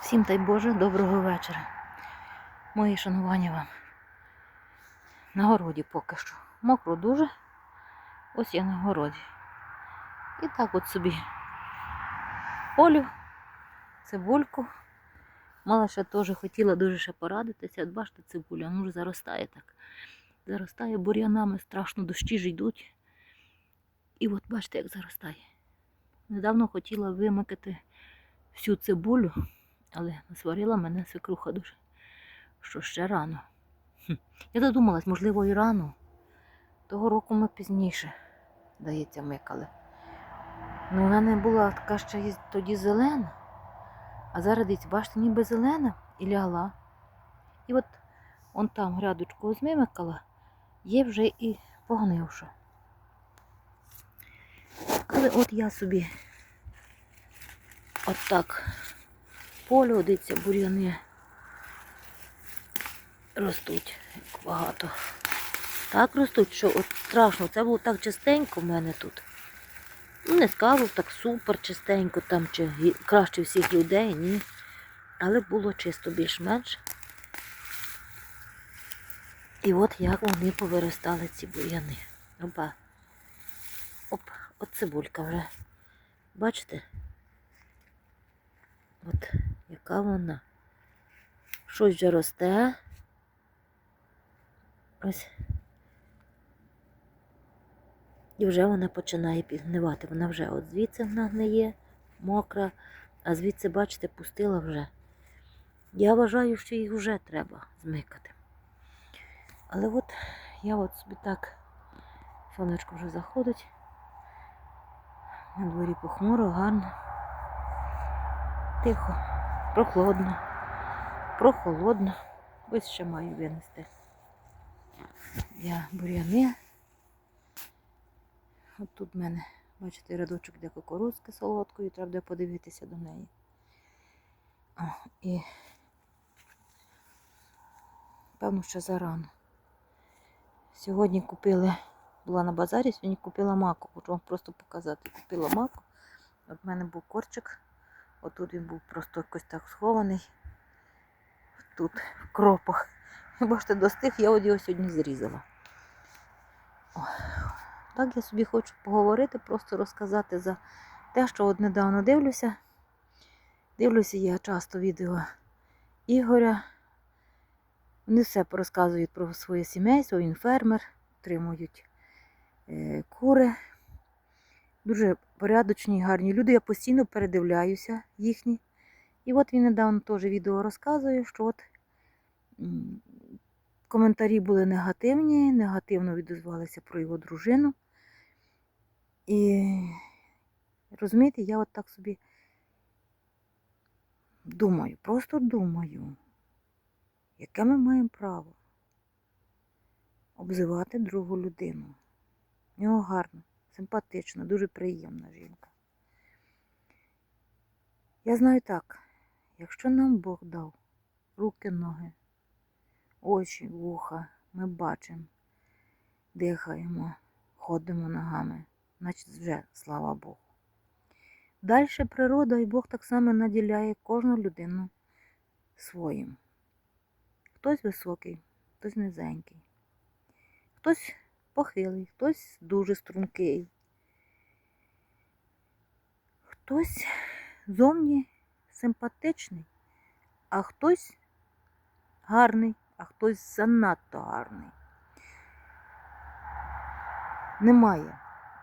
Всім дай Боже, доброго вечора. Мої шанування вам. На городі поки що. Мокро дуже. Ось я на городі. І так от собі полю, цибульку. Мала ще теж хотіла дуже ще порадитися. От бачите, цибуля, ну вже заростає так. Заростає бур'янами, страшно дощі ж йдуть. І от бачите, як заростає. Недавно хотіла вимикати всю цибулю, але насварила мене свекруха дуже, що ще рано. Я додумалась, можливо, і рано. Того року ми пізніше, здається, микали. Ну, вона не була така ще тоді зелена. А зараз дивіться, бачите, ніби зелена і лягла. І от он там грядочку змимикала, є вже і погнивша. Але от я собі от так полю, дивіться, бур'яни ростуть як багато. Так ростуть, що от страшно. Це було так частенько в мене тут. Ну, не скажу так супер чистенько там, чи краще всіх людей, ні. Але було чисто більш-менш. І от як вони повиростали ці бур'яни. Опа. Оп, от цибулька вже. Бачите? От яка вона. Щось вже росте. Ось. І вже вона починає підгнивати. Вона вже от звідси вона гниє, мокра, а звідси, бачите, пустила вже. Я вважаю, що їх вже треба змикати. Але от я от собі так, сонечко вже заходить. На дворі похмуро, гарно. Тихо, прохолодно, прохолодно. Ось ще маю винести. Я бур'яни. От тут в мене, бачите, рядочок де кукурудзки солодкої, треба буде подивитися до неї. О, і певно, ще зарано. Сьогодні купили, була на базарі, сьогодні купила маку. Хочу вам просто показати. Купила маку. От в мене був корчик. Отут він був просто якось так схований. Тут, в кропах. Бачите, достиг, я от його сьогодні зрізала. О, так я собі хочу поговорити, просто розказати за те, що от недавно дивлюся. Дивлюся я часто відео Ігоря. Вони все розказують про своє сімейство, він фермер, отримують е, кури. Дуже порядочні, гарні люди. Я постійно передивляюся їхні. І от він недавно теж відео розказує, що от коментарі були негативні, негативно відозвалися про його дружину. І розумієте, я от так собі думаю, просто думаю, яке ми маємо право обзивати другу людину. В нього гарна, симпатична, дуже приємна жінка. Я знаю так, якщо нам Бог дав руки, ноги, очі, вуха, ми бачимо, дихаємо, ходимо ногами, значить вже слава Богу. Далі природа і Бог так само наділяє кожну людину своїм. Хтось високий, хтось низенький, хтось похилий, хтось дуже стрункий, хтось зовні симпатичний, а хтось гарний, а хтось занадто гарний. Немає.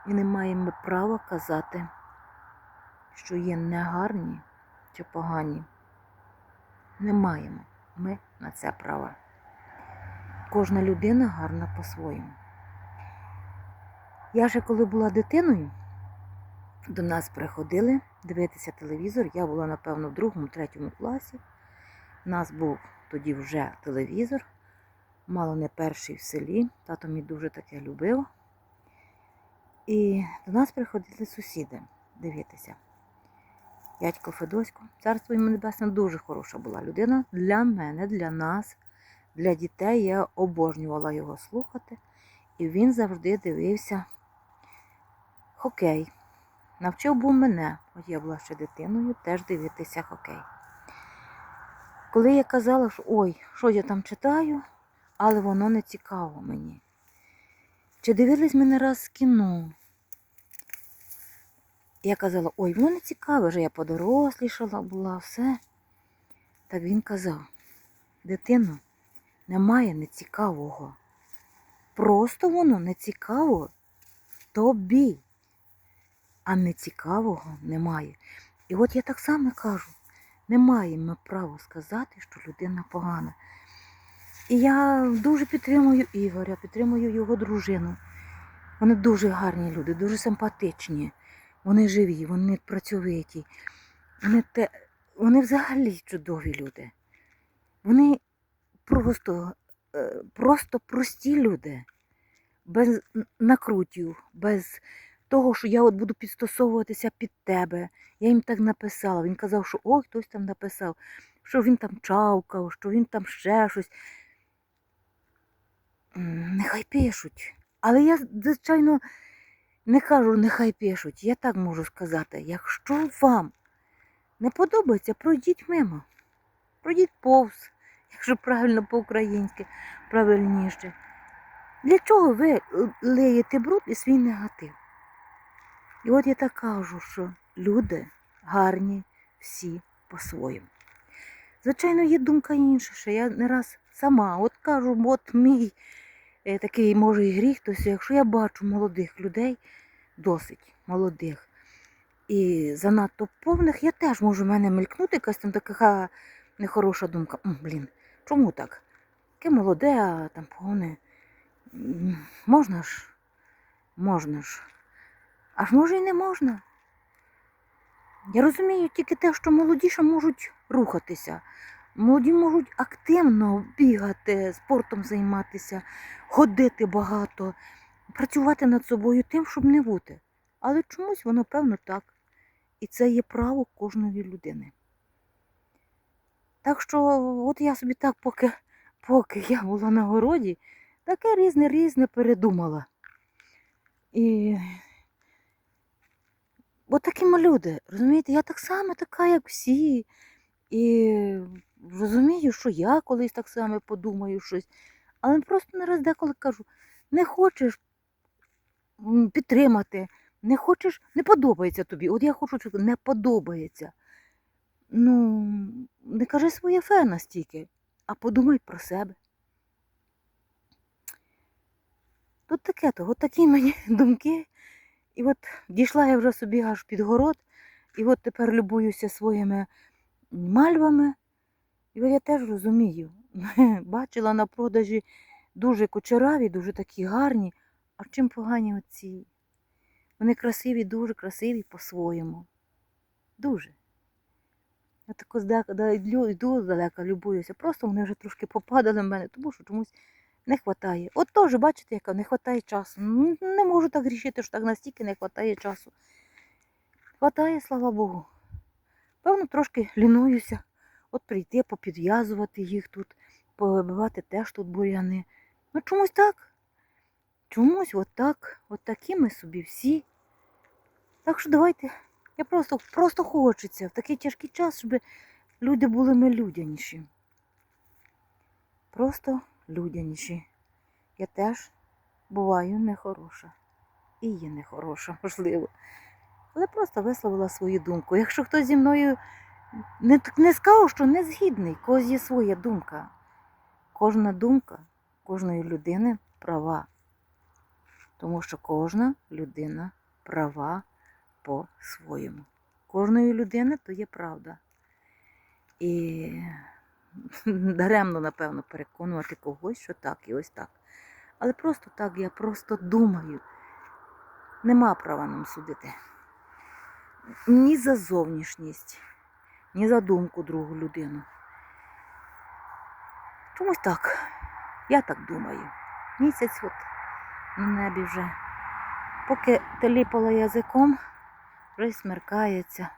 І не маємо права казати, що є негарні чи погані. Не маємо ми на це права. Кожна людина гарна по-своєму. Я ще коли була дитиною, до нас приходили дивитися телевізор. Я була, напевно, в другому, третьому класі. У нас був тоді вже телевізор, мало не перший в селі. Тато мій дуже таке любив. І до нас приходили сусіди дивитися. Дядько Федосько, царство йому небесне, дуже хороша була людина для мене, для нас, для дітей. Я обожнювала його слухати. І він завжди дивився хокей. Навчив був мене, от я була ще дитиною, теж дивитися хокей. коли я казала, що ой, що я там читаю, але воно не цікаво мені. Чи дивились мене раз кіно? Я казала, ой, воно не цікаве, вже я подорослішала була, все. Так він казав, дитино, немає нецікавого. Просто воно не цікаво тобі, а нецікавого немає. І от я так само кажу, не маємо права сказати, що людина погана. І я дуже підтримую Ігоря, підтримую його дружину. Вони дуже гарні люди, дуже симпатичні. Вони живі, вони працьовиті. Вони, те, вони взагалі чудові люди. Вони просто, е, просто прості люди, без накрутів, без того, що я от буду підстосовуватися під тебе. Я їм так написала. Він казав, що ой, хтось там написав, що він там чавкав, що він там ще щось. Нехай пишуть. Але я, звичайно, не кажу, нехай пишуть. Я так можу сказати. Якщо вам не подобається, пройдіть мимо. Пройдіть повз, якщо правильно по-українськи, правильніше. Для чого ви е, леєте бруд і свій негатив? І от я так кажу, що люди гарні всі по-своєму. Звичайно, є думка інша, що я не раз сама, от кажу, от мій е, такий може і гріх, то якщо я бачу молодих людей, досить молодих, і занадто повних, я теж можу в мене мелькнути якась там така нехороша думка. Блін, чому так? Таке молоде, а там повне. Можна ж, можна ж. Аж може і не можна. Я розумію тільки те, що молоді можуть рухатися. Молоді можуть активно бігати, спортом займатися, ходити багато, працювати над собою тим, щоб не бути. Але чомусь воно, певно, так. І це є право кожної людини. Так що, от я собі так, поки, поки я була на городі, таке різне різне передумала. І От такі ми люди, розумієте, я так само така, як всі. І розумію, що я колись так само подумаю щось. Але просто не раз деколи кажу, не хочеш підтримати, не хочеш, не подобається тобі. От я хочу, щоб не подобається. Ну, не кажи своє фе настільки, а подумай про себе. Тут таке то, от такі мені думки. І от дійшла я вже собі аж під город, і от тепер любуюся своїми мальвами. І от я теж розумію, бачила на продажі дуже кучераві, дуже такі гарні, а чим погані оці? Вони красиві, дуже красиві по-своєму. Дуже. Я тако здалека, йду, здалека, любуюся. Просто вони вже трошки попадали в мене, тому що чомусь не вистачає. От теж, бачите, яка не вистачає часу. Ну, Не можу так рішити, що так настільки не вистачає часу. Хватає, слава Богу. Певно, трошки лінуюся. От прийти, попідв'язувати їх тут, повибивати теж тут буряни. Ну чомусь так. Чомусь от так. От такі ми собі всі. Так що давайте. Я просто, просто хочеться в такий тяжкий час, щоб люди були ми людяніші. Просто людяніші. Я теж буваю нехороша. І є нехороша, можливо. Але просто висловила свою думку. Якщо хтось зі мною не, не сказав, що не згідний, когось є своя думка. Кожна думка кожної людини права. Тому що кожна людина права по-своєму. Кожної людини то є правда. І даремно, напевно, переконувати когось, що так і ось так. Але просто так, я просто думаю, нема права нам судити. Ні за зовнішність, ні за думку другу людину. Чомусь так. Я так думаю. Місяць от на небі вже. Поки теліпала язиком, вже смеркається.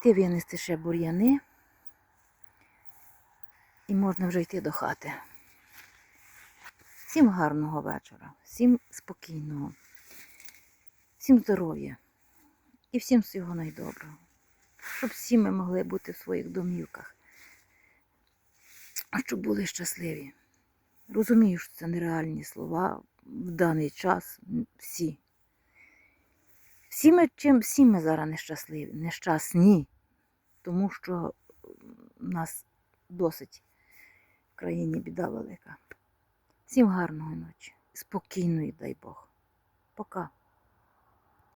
Йти винести ще бур'яни. І можна вже йти до хати. Всім гарного вечора, всім спокійного, всім здоров'я і всім всього найдоброго. Щоб всі ми могли бути в своїх домівках, щоб були щасливі. Розумію, що це нереальні слова в даний час всі. Всі ми чим всі ми зараз нещасливі, нещасні, тому що нас досить країні біда велика. Всім гарної ночі, спокійної, дай Бог. Пока.